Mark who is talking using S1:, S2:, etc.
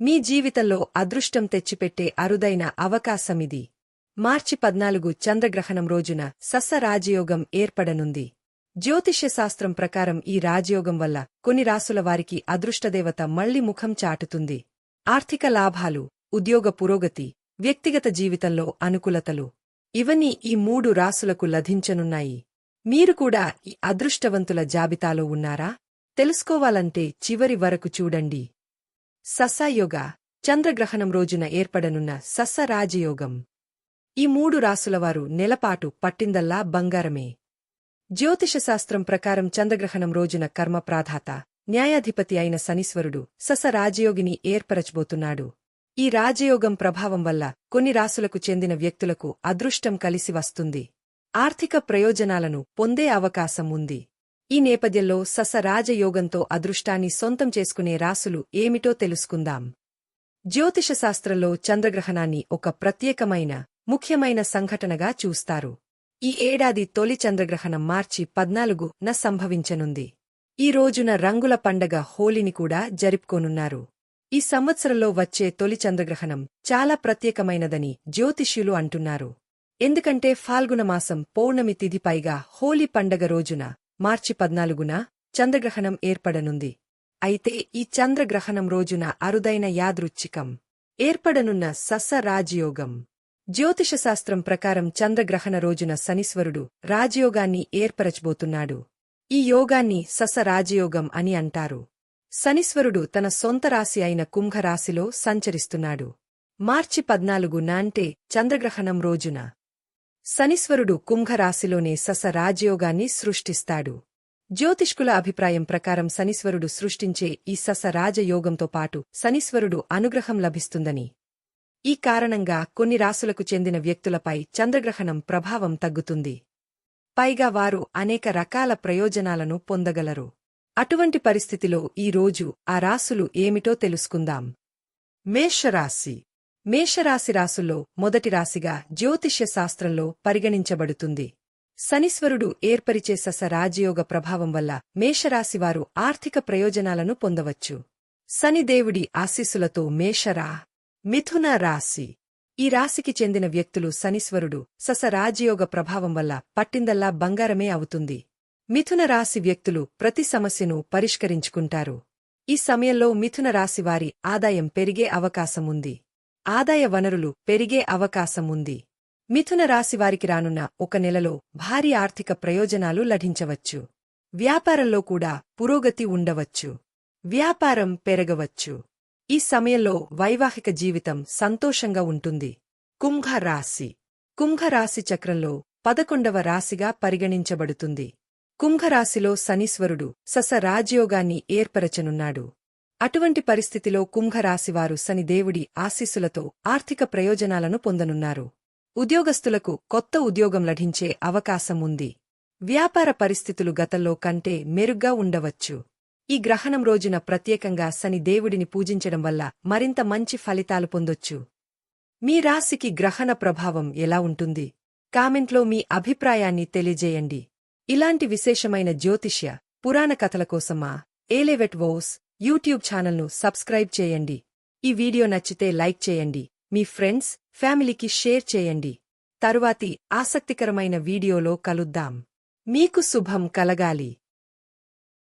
S1: మీ జీవితంలో అదృష్టం తెచ్చిపెట్టే అరుదైన అవకాశమిది. మార్చి పద్నాలుగు చంద్రగ్రహణం రోజున సస్స రాజయోగం ఏర్పడనుంది. జ్యోతిష్యశాస్త్రం ప్రకారం ఈ రాజయోగం వల్ల కొన్ని రాసుల వారికి అదృష్టదేవత మళ్ళీ ముఖం చాటుతుంది. ఆర్థిక లాభాలు ఉద్యోగ పురోగతి వ్యక్తిగత జీవితంలో అనుకూలతలు ఇవన్నీ ఈ మూడు రాసులకు లభించనున్నాయి. మీరు కూడా ఈ అదృష్టవంతుల జాబితాలో ఉన్నారా? తెలుసుకోవాలంటే చివరి వరకు చూడండి. సస్సయోగ చంద్రగ్రహణం రోజున ఏర్పడనున్న సస్స రాజయోగం. ఈ మూడు రాసులవారు నెలపాటు పట్టిందల్లా బంగారమే. జ్యోతిషశాస్త్రం ప్రకారం చంద్రగ్రహణం రోజున కర్మ ప్రాధాత న్యాయాధిపతి అయిన శనీశ్వరుడు సస రాజయోగిని ఏర్పరచబోతున్నాడు. ఈ రాజయోగం ప్రభావం వల్ల కొన్ని రాసులకు చెందిన వ్యక్తులకు అదృష్టం కలిసి వస్తుంది. ఆర్థిక ప్రయోజనాలను పొందే అవకాశం ఉంది. ఈ నేపథ్యంలో సస రాజయోగంతో అదృష్టాన్ని సొంతం చేసుకునే రాసులు ఏమిటో తెలుసుకుందాం. జ్యోతిషశాస్త్రంలో చంద్రగ్రహణాన్ని ఒక ప్రత్యేకమైన ముఖ్యమైన సంఘటనగా చూస్తారు. ఈ ఏడాది తొలి చంద్రగ్రహణం మార్చి పద్నాలుగున న సంభవించనుంది. ఈ రోజున రంగుల పండగ హోలీని కూడా జరుపుకోనున్నారు. ఈ సంవత్సరంలో వచ్చే తొలి చంద్రగ్రహణం చాలా ప్రత్యేకమైనదని జ్యోతిష్యులు అంటున్నారు. ఎందుకంటే ఫాల్గుణమాసం పౌర్ణమి తిథిపైగా హోలీ పండగ రోజున మార్చి పద్నాలుగున చంద్రగ్రహణం ఏర్పడనుంది. అయితే ఈ చంద్రగ్రహణం రోజున అరుదైన యాదృచ్ఛికం. ఏర్పడనున్న సస్స రాజయోగం జ్యోతిషశాస్త్రం ప్రకారం చంద్రగ్రహణ రోజున శనీశ్వరుడు రాజయోగాన్ని ఏర్పరచబోతున్నాడు. ఈ యోగాన్ని సస రాజయోగం అని అంటారు. శనీశ్వరుడు తన సొంత రాశి అయిన కుంభరాశిలో సంచరిస్తున్నాడు. మార్చి పద్నాలుగు నాంటే చంద్రగ్రహణం రోజున. శనీశ్వరుడు కుంభరాశిలోనే సస రాజయోగాన్ని సృష్టిస్తాడు. జ్యోతిష్కుల అభిప్రాయం ప్రకారం శనీశ్వరుడు సృష్టించే ఈ సస రాజయోగంతో పాటు శనీశ్వరుడు అనుగ్రహం లభిస్తుందని. ఈ కారణంగా కొన్ని రాసులకు చెందిన వ్యక్తులపై చంద్రగ్రహణం ప్రభావం తగ్గుతుంది. పైగా వారు అనేక రకాల ప్రయోజనాలను పొందగలరు. అటువంటి పరిస్థితిలో ఈ రోజు ఆ రాసులు ఏమిటో తెలుసుకుందాం. మేషరాశి మేషరాశి రాసుల్లో మొదటి రాశిగా జ్యోతిష్య శాస్త్రంలో పరిగణించబడుతుంది. శనీశ్వరుడు ఏర్పరిచే సస రాజయోగ ప్రభావం వల్ల మేషరాశివారు ఆర్థిక ప్రయోజనాలను పొందవచ్చు. శనిదేవుడి ఆశీస్సులతో మేషరా మిథున రాశి. ఈ రాశికి చెందిన వ్యక్తులు శనీశ్వరుడు సస రాజయోగ ప్రభావం వల్ల పట్టిందల్లా బంగారమే అవుతుంది. మిథున రాశి వ్యక్తులు ప్రతి సమస్యను పరిష్కరించుకుంటారు. ఈ సమయంలో మిథున రాశివారి ఆదాయం పెరిగే అవకాశముంది. ఆదాయ వనరులు పెరిగే అవకాశం ఉంది మిథున రాశివారికి రానున్న ఒక నెలలో భారీ ఆర్థిక ప్రయోజనాలు లభించవచ్చు. వ్యాపారంలో కూడా పురోగతి ఉండవచ్చు. వ్యాపారం పెరగవచ్చు. ఈ సమయంలో వైవాహిక జీవితం సంతోషంగా ఉంటుంది. కుంభరాశి కుంభరాశి చక్రంలో పదకొండవ రాశిగా పరిగణించబడుతుంది. కుంభరాశిలో శనీశ్వరుడు సస రాజయోగాన్ని ఏర్పరచనున్నాడు. అటువంటి పరిస్థితిలో కుంభరాశివారు శనిదేవుడి ఆశీస్సులతో ఆర్థిక ప్రయోజనాలను పొందనున్నారు. ఉద్యోగస్తులకు కొత్త ఉద్యోగం లభించే అవకాశం ఉంది. వ్యాపార పరిస్థితులు గతంలో కంటే మెరుగ్గా ఉండవచ్చు. ఈ గ్రహణం రోజున ప్రత్యేకంగా శని దేవుడిని పూజించడం వల్ల మరింత మంచి ఫలితాలు పొందొచ్చు. మీ రాశికి గ్రహణ ప్రభావం ఎలా ఉంటుంది? కామెంట్లో మీ అభిప్రాయాన్ని తెలియజేయండి. ఇలాంటి విశేషమైన జ్యోతిష్య పురాణ కథల కోసమా? ఏలేవెట్ వోస్ యూట్యూబ్ ఛానల్ను సబ్స్క్రైబ్ చేయండి. ఈ వీడియో నచ్చితే లైక్ చేయండి. మీ ఫ్రెండ్స్ ఫ్యామిలీకి షేర్ చేయండి. తరువాతి ఆసక్తికరమైన వీడియోలో కలుద్దాం. మీకు శుభం కలగాలి.